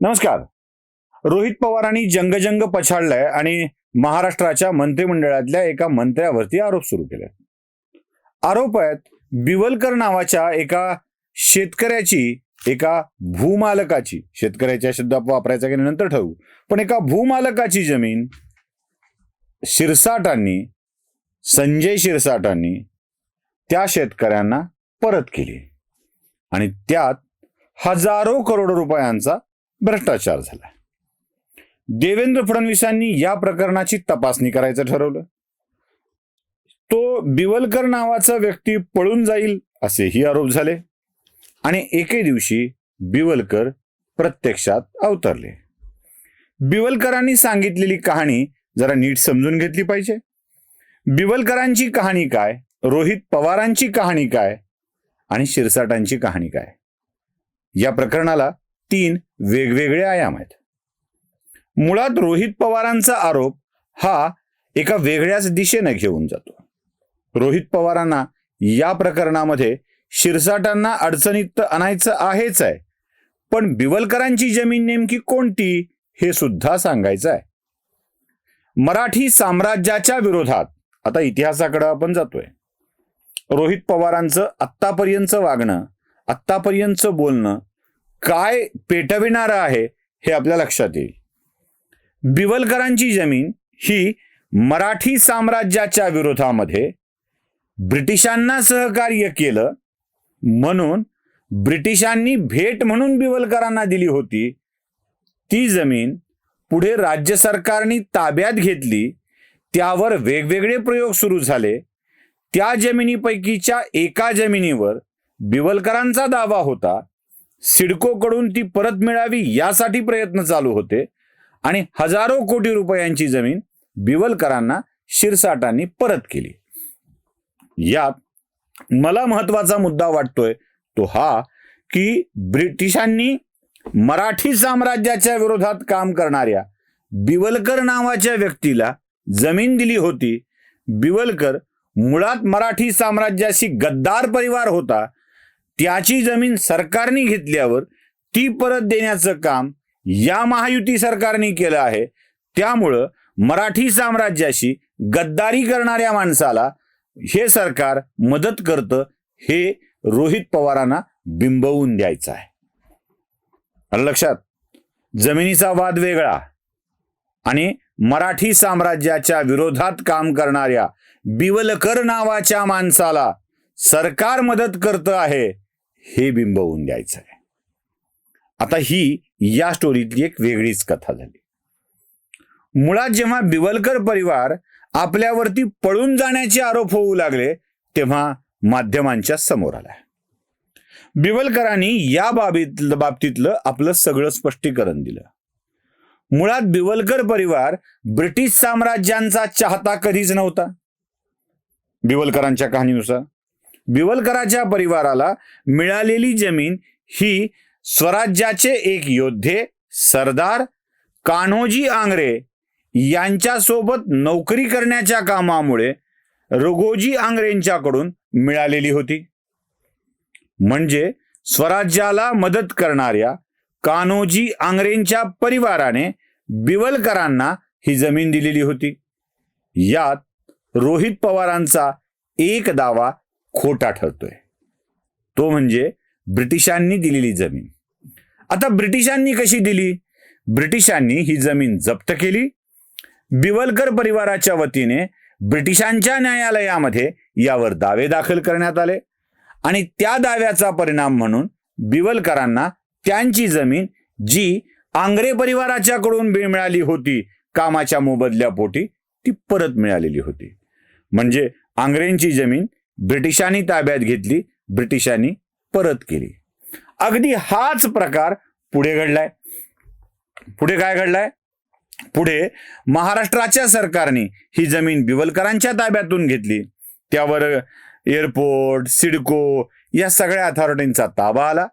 नमस्कार. रोहित पवारांनी जंगजंग पछाडलाय आणि महाराष्ट्राच्या मंत्रिमंडळातल्या एका मंत्र्यावरती आरोप सुरू केले आरोप आहेत बिवलकर नावाच्या एका शेतकऱ्याची एका भूमालकाची. शेतकऱ्याच्या शब्द वापरायचा की नंतर ठरवू. पण एका भूमालकाची जमीन शिरसाटांनी संजय शिरसाटांनी त्या शेतकऱ्यांना परत केली. आणि त्यात हजारो करोड रुपयांचा भ्रष्टाचार झाला देवेंद्र फडणवीसांनी या प्रकरणाची तपासणी करायचं ठरवलं. तो बिवलकर नावाचा व्यक्ती पळून जाईल असेही आरोप झाले आणि एके दिवशी बिवलकर प्रत्यक्षात अवतरले. बिवलकरांनी सांगितलेली कहाणी जरा नीट समजून घेतली पाहिजे. बिवलकरांची कहाणी काय? रोहित पवारांची कहाणी काय? आणि शिरसाटांची कहाणी काय? या प्रकरणाला तीन वेगवेगळे आयाम आहेत. मुळात रोहित पवारांचा आरोप हा एका वेगळ्याच दिशेने घेऊन जातो. रोहित पवारांना या प्रकरणामध्ये शिरसाटांना अडचणीत आणायचं आहेच आहे पण बिवलकरांची जमीन नेमकी कोणती हे सुद्धा सांगायचं आहे. मराठी साम्राज्याच्या विरोधात आता इतिहासाकडे आपण जातोय रोहित पवारांचं आत्तापर्यंतचं वागणं आत्तापर्यंतचं बोलणं काय पेटविणारं आहे हे आपल्या लक्षात येईल. बिवलकरांची जमीन ही मराठी साम्राज्याच्या विरोधामध्ये ब्रिटिशांना सहकार्य केलं म्हणून ब्रिटिशांनी भेट म्हणून बिवलकरांना दिली होती. ती जमीन पुढे राज्य सरकारने ताब्यात घेतली. त्यावर वेगवेगळे प्रयोग सुरू झाले. त्या जमिनीपैकीच्या एका जमिनीवर बिवलकरांचा दावा होता. सिडकोकडून ती परत मिळावी यासाठी प्रयत्न चालू होते आणि हजारो कोटी रुपयांची जमीन बिवलकरांना शिरसाटांनी परत केली. यात मला महत्त्वाचा मुद्दा वाटतोय तो हा की ब्रिटिशांनी मराठी साम्राज्याच्या विरोधात काम करणाऱ्या बिवलकर नावाच्या व्यक्तीला जमीन दिली होती. बिवलकर मुळात मराठी साम्राज्याशी गद्दार परिवार होता. त्याची जमीन सरकारने घेतल्यावर ती परत देण्याचं काम या महायुती सरकारने केलं आहे. त्यामुळं मराठी साम्राज्याशी गद्दारी करणाऱ्या माणसाला हे सरकार मदत करतं हे रोहित पवारांना बिंबवून द्यायचं आहे. लक्षात जमिनीचा वाद वेगळा आणि मराठी साम्राज्याच्या विरोधात काम करणाऱ्या बिवलकर नावाच्या माणसाला सरकार मदत करतं आहे. हे बिंबवून द्यायचं आहे. आता ही या स्टोरीतली एक वेगळीच कथा झाली. मुळात जेव्हा बिवलकर परिवार आपल्यावरती पळून जाण्याचे आरोप होऊ लागले तेव्हा माध्यमांच्या समोर आला. बिवलकरांनी या बाबीत बाबतीतलं आपलं सगळं स्पष्टीकरण दिलं. मुळात बिवलकर परिवार ब्रिटिश साम्राज्यांचा चाहता कधीच नव्हता. बिवलकरांच्या कहाणीनुसार. बिवलकराच्या परिवाराला मिळालेली जमीन ही स्वराज्याचे एक योद्धे सरदार कान्होजी आंग्रे यांच्यासोबत नोकरी करण्याच्या कामामुळे रघोजी आंग्रेंच्याकडून मिळालेली होती. म्हणजे स्वराज्याला मदत करणाऱ्या कान्होजी आंग्रेंच्या परिवाराने बिवलकरांना ही जमीन दिलेली होती. यात रोहित पवारांचा एक दावा खोटा ठरतोय तो म्हणजे ब्रिटिशांनी दिलेली जमीन. आता ब्रिटिशांनी कशी दिली? ब्रिटिशांनी ही जमीन जप्त केली. बिवलकर परिवाराच्या वतीने ब्रिटिशांच्या न्यायालयामध्ये यावर दावे दाखल करण्यात आले. आणि त्या दाव्याचा परिणाम म्हणून बिवलकरांना त्यांची जमीन जी आंग्रे परिवाराच्याकडून मिळाली होती कामाच्या मोबदल्यापोटी ती परत मिळालेली होती. म्हणजे आंग्रेंची जमीन ब्रिटिशांनी ताब्यात घेतली ब्रिटिशांनी परत केली. अगदी हाच प्रकार पुढे घडलाय. पुढे काय घडलाय? पुढे महाराष्ट्राच्या सरकारने ही जमीन बिवलकरांच्या ताब्यातून घेतली. त्यावर एअरपोर्ट सिडको या सगळ्या अथॉरिटींचा ताबा आला.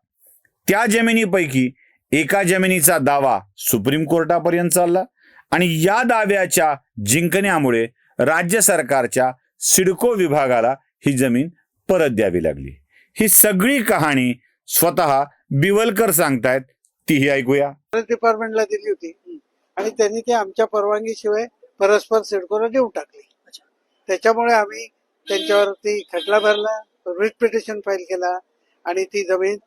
त्या जमिनीपैकी एका जमिनीचा दावा सुप्रीम कोर्टापर्यंत चालला आणि या दाव्याच्या जिंकण्यामुळे राज्य सरकारच्या सिडको विभागाला ही जमीन परत द्यावी लागली. ही सगळी कहाणी स्वतः बिवलकर सांगतायत तीही ऐकूया. डिपार्टमेंटला दिली होती. आणि त्यांनी ते आमच्या परवानगीशिवाय परस्पर सिडकोला देऊन टाकली. त्याच्यामुळे आम्ही त्यांच्यावरती खटला भरला रिट पिटिशन फाईल केला आणि ती जमीन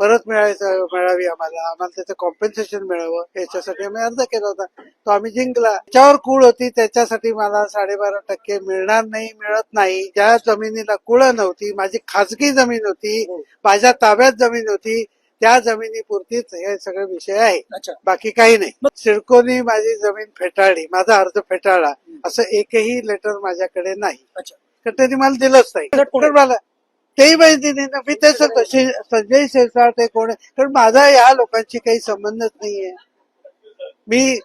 परत मिळायचं मिळावी आम्हाला. आम्हाला त्याचं कॉम्पेन्सेशन मिळावं. याच्यासाठी आम्ही अर्ज केला होता. तो आम्ही जिंकला. त्याच्यावर कुळ होती त्याच्यासाठी मला साडेबारा टक्के मिळणार नाही मिळत नाही. ज्या जमिनीला कुळ नव्हती माझी खाजगी जमीन होती माझ्या ताब्यात जमीन होती त्या जमिनीपुरतीच हे सगळे विषय आहे. बाकी काही नाही. सिडकोनी माझी जमीन फेटाळली. माझा अर्ज फेटाळला. असं एकही लेटर माझ्याकडे नाही. तर त्यांनी मला दिलंच नाही. मला तेही माहिती नाही. ना मी तेच सांगतो. संजय शिरसाट ते कोण आहे? कारण माझा या लोकांशी काही संबंधच नाहीये. मी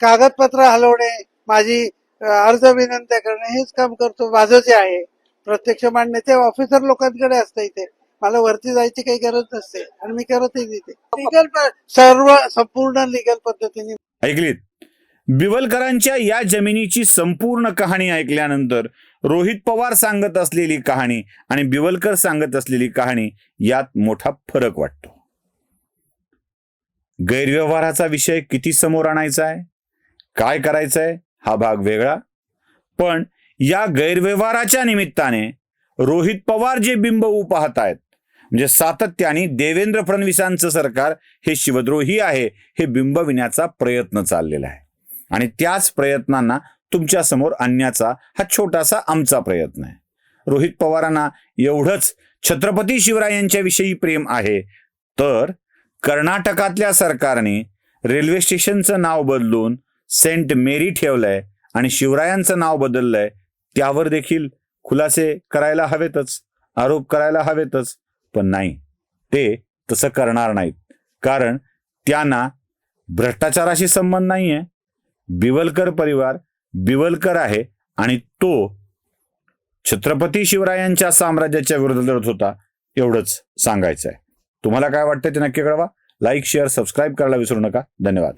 कागदपत्र हलवणे माझी अर्ज विनंत्या करणे हेच काम करतो. माझं जे आहे प्रत्यक्ष मांडणे ते ऑफिसर लोकांकडे असतं इथे. मला वरती जायची काही गरज नसते. आणि मी करतही तिथे लिगल सर्व संपूर्ण लिगल पद्धतीने. ऐकलीत. बिवलकरांच्या या जमिनीची संपूर्ण कहाणी ऐकल्यानंतर रोहित पवार सांगत असलेली कहाणी आणि बिवलकर सांगत असलेली कहाणी यात मोठा फरक वाटतो. गैरव्यवहाराचा विषय किती समोर आणायचा आहे? काय करायचं आहे हा भाग वेगळा. पण या गैरव्यवहाराच्या निमित्ताने रोहित पवार जे बिंब पाहत आहेत म्हणजे सातत्याने देवेंद्र फडणवीसांचं सरकार हे शिवद्रोही आहे हे बिंबविण्याचा प्रयत्न चाललेला आहे. आणि त्याच प्रयत्नांना तुमच्यासमोर आणण्याचा हा छोटासा आमचा प्रयत्न आहे. रोहित पवारांना एवढंच छत्रपती शिवराय यांच्याविषयी प्रेम आहे तर कर्नाटकातल्या सरकारने रेल्वे स्टेशनचं नाव बदलून सेंट मेरी ठेवलंय आणि शिवरायांचं नाव बदललंय त्यावर देखील खुलासे करायला हवेतच आरोप करायला हवेतच पण नाही. ते तसं करणार नाहीत. कारण त्यांना भ्रष्टाचाराशी संबंध नाहीये. बिवलकर परिवार बिवलकर आहे आणि तो छत्रपती शिवरायांच्या साम्राज्याच्या विरोधात लढत होता एवढंच सांगायचं आहे तुम्हाला काय वाटतं ते नक्की कळवा. लाईक शेअर सबस्क्राईब करायला विसरू नका. धन्यवाद.